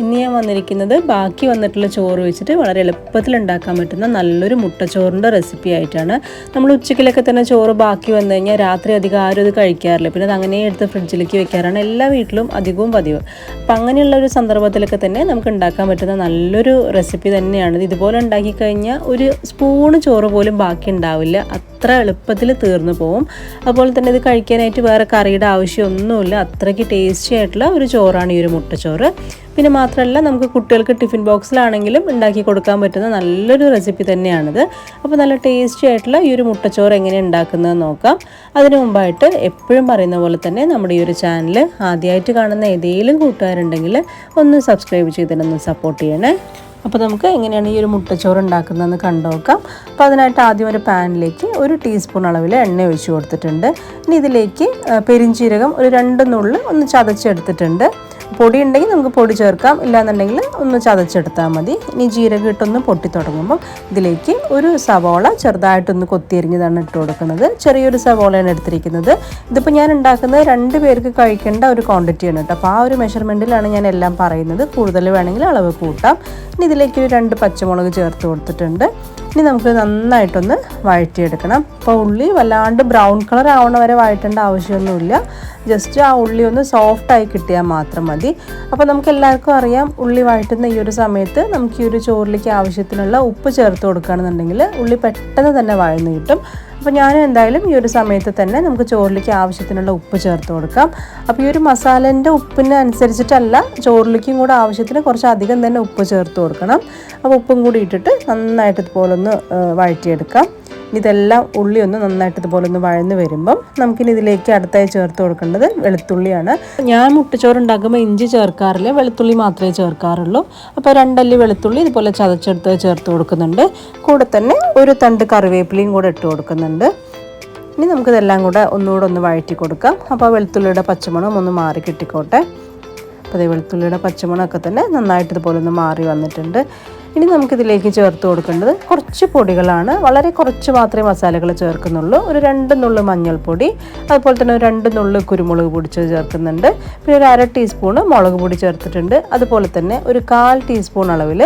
ഇന്ന് ഞാൻ വന്നിരിക്കുന്നത് ബാക്കി വന്നിട്ടുള്ള ചോറ് വെച്ചിട്ട് വളരെ എളുപ്പത്തിൽ ഉണ്ടാക്കാൻ പറ്റുന്ന നല്ലൊരു മുട്ടച്ചോറിന്റെ റെസിപ്പി ആയിട്ടാണ്. നമ്മൾ ഉച്ചക്കിലൊക്കെ തന്നെ ചോറ് ബാക്കി വന്നു കഴിഞ്ഞാൽ രാത്രി അധികം ആരും അത് കഴിക്കാറില്ല. പിന്നെ അത് അങ്ങനെ എടുത്ത് ഫ്രിഡ്ജിലേക്ക് വെക്കാറാണ് എല്ലാ വീട്ടിലും അധികവും പതിവ്. അപ്പം അങ്ങനെയുള്ള ഒരു സന്ദർഭത്തിലൊക്കെ തന്നെ നമുക്ക് ഉണ്ടാക്കാൻ പറ്റുന്ന നല്ലൊരു റെസിപ്പി തന്നെയാണ്. ഇതുപോലെ ഉണ്ടാക്കി കഴിഞ്ഞാൽ ഒരു സ്പൂണ് ചോറ് പോലും ബാക്കി ഉണ്ടാവില്ല. അത്ര എളുപ്പത്തിൽ തീർന്നു പോകും അതുപോലെ തന്നെ ഇത് കഴിക്കാനായിട്ട് വേറെ കറിയുടെ ആവശ്യമൊന്നുമില്ല. അത്രയ്ക്ക് ടേസ്റ്റി ആയിട്ടുള്ള ഒരു ചോറാണ് ഈ ഒരു മുട്ടച്ചോറ്. പിന്നെ മാത്രമല്ല നമുക്ക് കുട്ടികൾക്ക് ടിഫിൻ ബോക്സിലാണെങ്കിലും ഉണ്ടാക്കി കൊടുക്കാൻ പറ്റുന്ന നല്ലൊരു റെസിപ്പി തന്നെയാണിത്. അപ്പോൾ നല്ല ടേസ്റ്റി ആയിട്ടുള്ള ഈ ഒരു മുട്ടച്ചോറ് എങ്ങനെ ഉണ്ടാക്കുന്നത് നോക്കാം. അതിനു മുമ്പായിട്ട് എപ്പോഴും പറയുന്ന പോലെ തന്നെ നമ്മുടെ ഈ ഒരു ചാനൽ ആദ്യമായിട്ട് കാണുന്ന ഏതെങ്കിലും കൂട്ടുകാരുണ്ടെങ്കിൽ ഒന്ന് സബ്സ്ക്രൈബ് ചെയ്തിട്ടൊന്ന് സപ്പോർട്ട് ചെയ്യണേ. അപ്പോൾ നമുക്ക് എങ്ങനെയാണ് ഈ ഒരു മുട്ടച്ചോറ് ഉണ്ടാക്കുന്നതെന്ന് കണ്ടുനോക്കാം അപ്പോൾ അതിനായിട്ട് ആദ്യം ഒരു പാനിലേക്ക് ഒരു ടീസ്പൂൺ അളവിൽ എണ്ണ ഒഴിച്ച് കൊടുത്തിട്ടുണ്ട്. ഇനി ഇതിലേക്ക് പെരിഞ്ചീരകം ഒരു രണ്ട് നുള്ളിൽ ഒന്ന് ചതച്ചെടുത്തിട്ടുണ്ട്. പൊടി ഉണ്ടെങ്കിൽ നമുക്ക് പൊടി ചേർക്കാം. ഇല്ലാന്നുണ്ടെങ്കിൽ ഒന്ന് ചതച്ചെടുത്താൽ മതി. ഇനി ജീരകം ഇട്ടൊന്ന് പൊട്ടി തുടങ്ങുമ്പം ഇതിലേക്ക് ഒരു സവോള ചെറുതായിട്ടൊന്ന് കൊത്തിയരിഞ്ഞതാണ് ഇട്ട് കൊടുക്കുന്നത്. ചെറിയൊരു സവോളയാണ് എടുത്തിരിക്കുന്നത്. ഇതിപ്പോൾ ഞാൻ ഉണ്ടാക്കുന്നത് രണ്ട് പേർക്ക് കഴിക്കേണ്ട ഒരു ക്വാണ്ടിറ്റിയാണ് കേട്ടോ. അപ്പോൾ ആ ഒരു മെഷർമെന്റിലാണ് ഞാൻ എല്ലാം പറയുന്നത്. കൂടുതൽ വേണമെങ്കിൽ അളവ് കൂട്ടാം. ഇനി ഇതിലേക്ക് ഒരു രണ്ട് പച്ചമുളക് ചേർത്ത് കൊടുത്തിട്ടുണ്ട്. ഇനി നമുക്ക് നന്നായിട്ടൊന്ന് വഴറ്റിയെടുക്കണം. അപ്പോൾ ഉള്ളി വല്ലാണ്ട് ബ്രൗൺ കളർ ആവണ വരെ വഴറ്റേണ്ട ആവശ്യമൊന്നുമില്ല. ജസ്റ്റ് ആ ഉള്ളി ഒന്ന് സോഫ്റ്റായി കിട്ടിയാൽ മാത്രം മതി. അപ്പോൾ നമുക്ക് എല്ലാവർക്കും അറിയാം ഉള്ളി വഴറ്റുന്ന ഈ ഒരു സമയത്ത് നമുക്ക് ഈ ഒരു ചോറിലേക്ക് ആവശ്യത്തിനുള്ള ഉപ്പ് ചേർത്ത് കൊടുക്കുകയാണെന്നുണ്ടെങ്കിൽ ഉള്ളി പെട്ടെന്ന് തന്നെ വഴന്ന് കിട്ടും. അപ്പോൾ ഞാൻ എന്തായാലും ഈ ഒരു സമയത്ത് തന്നെ നമുക്ക് ചോറിലേക്ക് ആവശ്യത്തിനുള്ള ഉപ്പ് ചേർത്ത് കൊടുക്കാം. അപ്പോൾ ഈ ഒരു മസാലേന്റെ ഉപ്പിന് അനുസരിച്ചിട്ടല്ല ചോറിലേക്കും കൂടെ ആവശ്യത്തിന് കുറച്ച് അധികം തന്നെ ഉപ്പ് ചേർത്ത് കൊടുക്കണം. അപ്പോൾ ഉപ്പും കൂടി ഇട്ടിട്ട് നന്നായിട്ട് ഇതുപോലെ ഒന്ന് ആ, വഴറ്റിയെടുക്കാം. ഇതെല്ലാം ഉള്ളി ഒന്ന് നന്നായിട്ട് ഇതുപോലെ ഒന്ന് വഴന്ന് വരുമ്പം നമുക്കിനി ഇതിലേക്ക് അടുത്തായി ചേർത്ത് കൊടുക്കേണ്ടത് വെളുത്തുള്ളിയാണ്. ഞാൻ മുട്ടച്ചോറ് ഉണ്ടാക്കുമ്പോൾ ഇഞ്ചി ചേർക്കാറില്ല വെളുത്തുള്ളി മാത്രമേ ചേർക്കാറുള്ളൂ. അപ്പോൾ രണ്ടല്ലി വെളുത്തുള്ളി ഇതുപോലെ ചതച്ചെടുത്ത് ചേർത്ത് കൊടുക്കുന്നുണ്ട്. കൂടെ തന്നെ ഒരു തണ്ട് കറിവേപ്പിലയും കൂടെ ഇട്ട് കൊടുക്കുന്നുണ്ട്. ഇനി നമുക്കിതെല്ലാം കൂടെ ഒന്നുകൂടെ ഒന്ന് വഴറ്റി കൊടുക്കാം. അപ്പോൾ ആ വെളുത്തുള്ളിയുടെ പച്ചമണം ഒന്ന് മാറി കിട്ടിക്കോട്ടെ. അപ്പോൾ അതേ വെളുത്തുള്ളിയുടെ പച്ചമണമൊക്കെ തന്നെ നന്നായിട്ട് ഇതുപോലെ ഒന്ന് മാറി വന്നിട്ടുണ്ട്. ഇനി നമുക്കിതിലേക്ക് ചേർത്ത് കൊടുക്കേണ്ടത് കുറച്ച് പൊടികളാണ്. വളരെ കുറച്ച് മാത്രമേ മസാലകൾ ചേർക്കുന്നുള്ളൂ. ഒരു രണ്ട് നുള്ള് മഞ്ഞൾപ്പൊടി അതുപോലെ തന്നെ ഒരു രണ്ട് നുള്ളു കുരുമുളക് പൊടിച്ചത് ചേർക്കുന്നുണ്ട്. പിന്നെ ഒരു അര ടീസ്പൂണ് മുളക് പൊടി ചേർത്തിട്ടുണ്ട്. അതുപോലെ തന്നെ ഒരു കാൽ ടീസ്പൂൺ അളവിൽ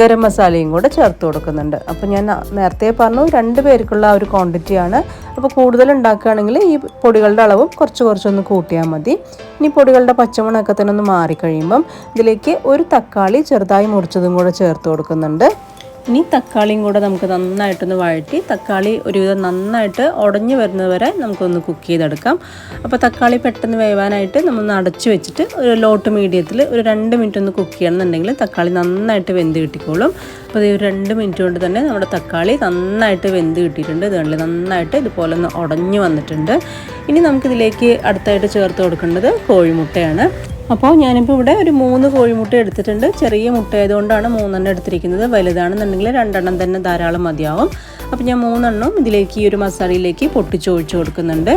ഗരം മസാലയും കൂടെ ചേർത്ത് കൊടുക്കുന്നുണ്ട്. അപ്പോൾ ഞാൻ നേരത്തെ പറഞ്ഞു രണ്ട് പേർക്കുള്ള ഒരു ക്വാണ്ടിറ്റിയാണ് അപ്പോൾ കൂടുതൽ ഉണ്ടാക്കുകയാണെങ്കിൽ ഈ പൊടികളുടെ അളവും കുറച്ച് കുറച്ചൊന്ന് കൂട്ടിയാൽ മതി. ഇനി പൊടികളുടെ പച്ചമണമൊക്കെ തന്നെ ഒന്ന് മാറിക്കഴിയുമ്പം ഇതിലേക്ക് ഒരു തക്കാളി ചെറുതായി മുറിച്ചതും കൂടെ ചേർത്ത് കൊടുക്കുന്നുണ്ട്. ഇനി തക്കാളിയും കൂടെ നമുക്ക് നന്നായിട്ടൊന്ന് വഴറ്റി തക്കാളി ഒരുവിധം നന്നായിട്ട് ഉടഞ്ഞു വരുന്നത് വരെ നമുക്കൊന്ന് കുക്ക് ചെയ്തെടുക്കാം. അപ്പോൾ തക്കാളി പെട്ടെന്ന് വേവാനായിട്ട് നമ്മളൊന്ന് അടച്ചു വെച്ചിട്ട് ഒരു ലോട്ട് മീഡിയത്തിൽ ഒരു രണ്ട് മിനിറ്റ് ഒന്ന് കുക്ക് ചെയ്യണമെന്നുണ്ടെങ്കിൽ തക്കാളി നന്നായിട്ട് വെന്ത് കിട്ടിക്കോളും. അപ്പോൾ ഈ ഒരു രണ്ട് മിനിറ്റ് കൊണ്ട് തന്നെ നമ്മുടെ തക്കാളി നന്നായിട്ട് വെന്ത് കിട്ടിയിട്ടുണ്ട്. ഇതുകൊണ്ട് നന്നായിട്ട് ഇതുപോലെ ഒന്ന് ഉടഞ്ഞു വന്നിട്ടുണ്ട്. ഇനി നമുക്കിതിലേക്ക് അടുത്തായിട്ട് ചേർത്ത് കൊടുക്കേണ്ടത് കോഴിമുട്ടയാണ്. അപ്പോൾ ഞാനിപ്പോൾ ഇവിടെ ഒരു മൂന്ന് കോഴിമുട്ട എടുത്തിട്ടുണ്ട്. ചെറിയ മുട്ട ആയതുകൊണ്ടാണ് മൂന്നെണ്ണം എടുത്തിരിക്കുന്നത്. വലുതാണെന്നുണ്ടെങ്കിൽ രണ്ടെണ്ണം തന്നെ ധാരാളം മതിയാവും. അപ്പോൾ ഞാൻ മൂന്നെണ്ണം ഇതിലേക്ക് ഈ ഒരു മസാലയിലേക്ക് പൊട്ടിച്ചൊഴിച്ച് കൊടുക്കുന്നുണ്ട്.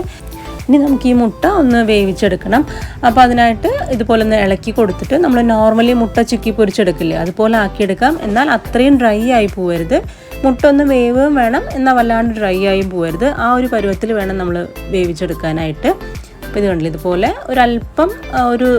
ഇനി നമുക്ക് ഈ മുട്ട ഒന്ന് വേവിച്ചെടുക്കണം. അപ്പോൾ അതിനായിട്ട് ഇതുപോലെ ഒന്ന് ഇളക്കി കൊടുത്തിട്ട് നമ്മൾ നോർമലി മുട്ട ചുക്കി പൊരിച്ചെടുക്കില്ലേ? അതുപോലെ ആക്കിയെടുക്കാം. എന്നാൽ അത്രയും ഡ്രൈ ആയി പോകരുത് മുട്ട ഒന്ന് വേവും വേണം. എന്നാൽ വല്ലാണ്ട് ഡ്രൈ ആയും പോകരുത് ആ ഒരു പരുവത്തിൽ വേണം നമ്മൾ വേവിച്ചെടുക്കാനായിട്ട്. ഇത് കണ്ടില്ല? ഇതുപോലെ ഒരല്പം ഒരു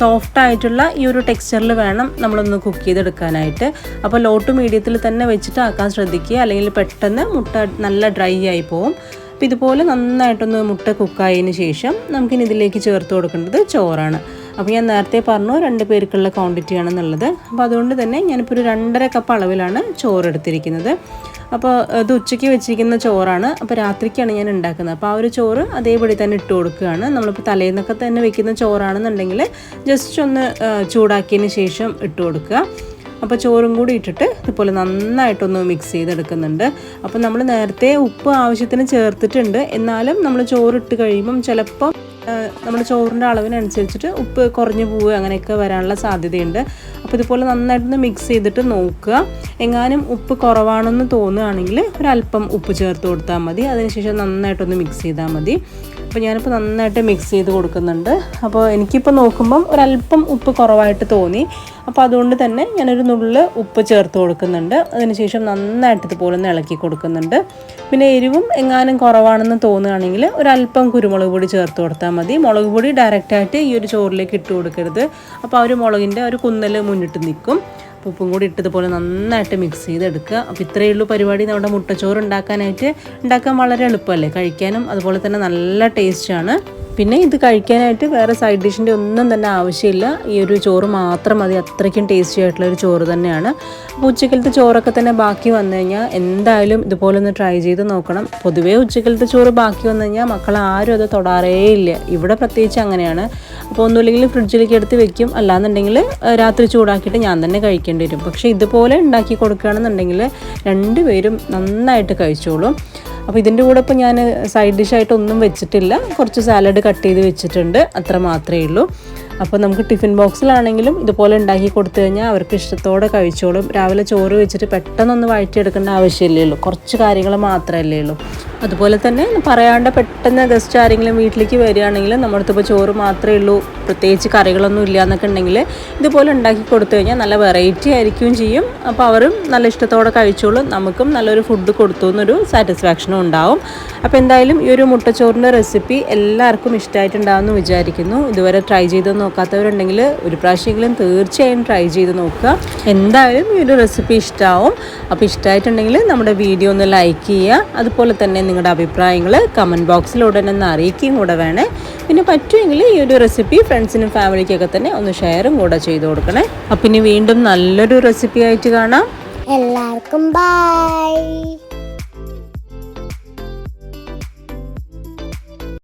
സോഫ്റ്റ് ആയിട്ടുള്ള ഈ ഒരു ടെക്സ്ചറിൽ വേണം നമ്മളൊന്ന് കുക്ക് ചെയ്തെടുക്കാനായിട്ട്. അപ്പോൾ ലോ ടു മീഡിയത്തിൽ തന്നെ വെച്ചിട്ട് ആക്കാൻ ശ്രദ്ധിക്കുക. അല്ലെങ്കിൽ പെട്ടെന്ന് മുട്ട നല്ല ഡ്രൈ ആയി പോവും. അപ്പോൾ ഇതുപോലെ നന്നായിട്ടൊന്ന് മുട്ട കുക്കായതിന് ശേഷം നമുക്കിനി ഇതിലേക്ക് ചേർത്ത് കൊടുക്കേണ്ടത് ചോറാണ്. അപ്പോൾ ഞാൻ നേരത്തെ പറഞ്ഞു രണ്ട് പേർക്കുള്ള ക്വാണ്ടിറ്റി ആണെന്നുള്ളത്. അപ്പോൾ അതുകൊണ്ട് തന്നെ ഞാനിപ്പോൾ ഒരു രണ്ടര കപ്പ് അളവിലാണ് ചോറ് എടുത്തിരിക്കുന്നത് അപ്പോൾ ഇത് ഉച്ചയ്ക്ക് വെച്ചിരിക്കുന്ന ചോറാണ്. അപ്പോൾ രാത്രിക്കാണ് ഞാൻ ഉണ്ടാക്കുന്നത്. അപ്പോൾ ആ ഒരു ചോറ് അതേപടി തന്നെ ഇട്ട് കൊടുക്കുകയാണ്. നമ്മളിപ്പോൾ തലേന്നൊക്കെ തന്നെ വെക്കുന്ന ചോറാണെന്നുണ്ടെങ്കിൽ ജസ്റ്റ് ഒന്ന് ചൂടാക്കിയതിന് ശേഷം ഇട്ട് കൊടുക്കുക. അപ്പോൾ ചോറും കൂടി ഇട്ടിട്ട് ഇതുപോലെ നന്നായിട്ടൊന്ന് മിക്സ് ചെയ്തെടുക്കുന്നുണ്ട്. അപ്പോൾ നമ്മൾ നേരത്തെ ഉപ്പ് ആവശ്യത്തിന് ചേർത്തിട്ടുണ്ട്. എന്നാലും നമ്മൾ ചോറിട്ട് കഴിയുമ്പം ചിലപ്പം നമ്മൾ ചോറിന്റെ അളവിനനുസരിച്ചിട്ട് ഉപ്പ് കുറഞ്ഞു പോവുക അങ്ങനെയൊക്കെ വരാനുള്ള സാധ്യതയുണ്ട്. അപ്പോൾ ഇതുപോലെ നന്നായിട്ടൊന്ന് മിക്സ് ചെയ്തിട്ട് നോക്കുക. എങ്ങാനും ഉപ്പ് കുറവാണെന്ന് തോന്നുകയാണെങ്കിൽ ഒരല്പം ഉപ്പ് ചേർത്ത് കൊടുത്താൽ മതി. അതിനുശേഷം നന്നായിട്ടൊന്ന് മിക്സ് ചെയ്താൽ മതി. അപ്പോൾ ഞാനിപ്പോൾ നന്നായിട്ട് മിക്സ് ചെയ്ത് കൊടുക്കുന്നുണ്ട്. അപ്പോൾ എനിക്കിപ്പോൾ നോക്കുമ്പം ഒരല്പം ഉപ്പ് കുറവായിട്ട് തോന്നി. അപ്പോൾ അതുകൊണ്ട് തന്നെ ഞാനൊരു നുള്ളിൽ ഉപ്പ് ചേർത്ത് കൊടുക്കുന്നുണ്ട്. അതിനുശേഷം നന്നായിട്ട് ഇതുപോലെ ഒന്ന് ഇളക്കി കൊടുക്കുന്നുണ്ട്. പിന്നെ എരിവും എങ്ങാനും കുറവാണെന്ന് തോന്നുകയാണെങ്കിൽ ഒരല്പം കുരുമുളക് പൊടി ചേർത്ത് കൊടുത്താൽ മതി. മുളക് പൊടി ഡയറക്റ്റായിട്ട് ഈ ഒരു ചോറിലേക്ക് ഇട്ട് കൊടുക്കരുത്. അപ്പോൾ ആ ഒരു മുളകിന്റെ ഒരു കുന്നൽ മുന്നിട്ട് നിൽക്കും. ഉപ്പും കൂടി ഇട്ടതുപോലെ നന്നായിട്ട് മിക്സ് ചെയ്തെടുക്കുക. അപ്പോൾ ഇത്രയേ ഉള്ളൂ പരിപാടി. നമ്മുടെ മുട്ടച്ചോറ് ഉണ്ടാക്കാനായിട്ട് ഉണ്ടാക്കാൻ വളരെ എളുപ്പമല്ലേ? കഴിക്കാനും അതുപോലെ തന്നെ നല്ല ടേസ്റ്റാണ് പിന്നെ ഇത് കഴിക്കാനായിട്ട് വേറെ സൈഡ് ഡിഷിന്റെ ഒന്നും തന്നെ ആവശ്യമില്ല. ഈ ഒരു ചോറ് മാത്രം മതി. അത്രയ്ക്കും ടേസ്റ്റി ആയിട്ടുള്ള ഒരു ചോറ് തന്നെയാണ്. അപ്പോൾ ഉച്ചക്കലത്തെ ചോറൊക്കെ തന്നെ ബാക്കി വന്നു കഴിഞ്ഞാൽ എന്തായാലും ഇതുപോലെ ഒന്ന് ട്രൈ ചെയ്ത് നോക്കണം. പൊതുവേ ഉച്ചക്കലത്തെ ചോറ് ബാക്കി വന്നു കഴിഞ്ഞാൽ മക്കൾ ആരും അത് തൊടാറേ ഇല്ല. ഇവിടെ പ്രത്യേകിച്ച് അങ്ങനെയാണ്. അപ്പോൾ ഒന്നുമില്ലെങ്കിൽ ഫ്രിഡ്ജിലേക്ക് എടുത്ത് വെക്കും. അല്ലാന്നുണ്ടെങ്കിൽ രാത്രി ചൂടാക്കിയിട്ട് ഞാൻ തന്നെ കഴിക്കേണ്ടി വരും. പക്ഷേ ഇതുപോലെ ഉണ്ടാക്കി കൊടുക്കുകയാണെന്നുണ്ടെങ്കിൽ രണ്ടുപേരും നന്നായിട്ട് കഴിച്ചോളും. അപ്പോൾ ഇതിന്റെ കൂടെ ഇപ്പോൾ ഞാൻ സൈഡ് ഡിഷായിട്ടൊന്നും വെച്ചിട്ടില്ല. കുറച്ച് സാലഡ് കട്ട് ചെയ്ത് വെച്ചിട്ടുണ്ട്. അത്ര മാത്രമേ ഉള്ളൂ. അപ്പോൾ നമുക്ക് ടിഫിൻ ബോക്സിലാണെങ്കിലും ഇതുപോലെ ഉണ്ടാക്കി കൊടുത്തു കഴിഞ്ഞാൽ അവർക്ക് ഇഷ്ടത്തോടെ കഴിച്ചോളും. രാവിലെ ചോറ് വെച്ചിട്ട് പെട്ടെന്നൊന്ന് വഴറ്റിയെടുക്കേണ്ട ആവശ്യമില്ലേ ഉള്ളൂ. കുറച്ച് കാര്യങ്ങൾ മാത്രമല്ലേ ഉള്ളൂ. അതുപോലെ തന്നെ പറയാണ്ട് പെട്ടെന്ന് ഗസ്റ്റ് ആരെങ്കിലും വീട്ടിലേക്ക് വരികയാണെങ്കിൽ നമ്മുടെ അടുത്ത് ഇപ്പോൾ ചോറ് മാത്രമേ ഉള്ളൂ. പ്രത്യേകിച്ച് കറികളൊന്നും ഇല്ല എന്നൊക്കെ ഉണ്ടെങ്കിൽ ഇതുപോലെ ഉണ്ടാക്കി കൊടുത്തു കഴിഞ്ഞാൽ നല്ല വെറൈറ്റി ആയിരിക്കുകയും ചെയ്യും. അപ്പോൾ അവരും നല്ല ഇഷ്ടത്തോടെ കഴിച്ചോളും. നമുക്കും നല്ലൊരു ഫുഡ് കൊടുത്തു എന്നൊരു സാറ്റിസ്ഫാക്ഷനും ഉണ്ടാവും. അപ്പോൾ എന്തായാലും ഈ ഒരു മുട്ടച്ചോറിന്റെ റെസിപ്പി എല്ലാവർക്കും ഇഷ്ടമായിട്ടുണ്ടാകുമെന്ന് വിചാരിക്കുന്നു. ഇതുവരെ ട്രൈ ചെയ്ത് നോക്കാത്തവരുണ്ടെങ്കിൽ ഒരു പ്രാവശ്യമെങ്കിലും തീർച്ചയായും ട്രൈ ചെയ്ത് നോക്കുക. എന്തായാലും ഈ ഒരു റെസിപ്പി ഇഷ്ടമാവും അപ്പോൾ ഇഷ്ടമായിട്ടുണ്ടെങ്കിൽ നമ്മുടെ വീഡിയോ ഒന്ന് ലൈക്ക് ചെയ്യുക. അതുപോലെ തന്നെ നിങ്ങളുടെ അഭിപ്രായങ്ങൾ കമന്റ് ബോക്സിലൂടെ ഒന്ന് അറിയിക്കുകയും കൂടെ വേണേ. പിന്നെ പറ്റുമെങ്കിൽ ഈ ഒരു റെസിപ്പി ഫ്രണ്ട്സിനും ഫാമിലിക്കൊക്കെ തന്നെ ഒന്ന് ഷെയറും കൂടെ ചെയ്ത് കൊടുക്കണേ. അപ്പം ഇനി വീണ്ടും നല്ലൊരു റെസിപ്പി ആയിട്ട് കാണാം. എല്ലാവർക്കും ബൈ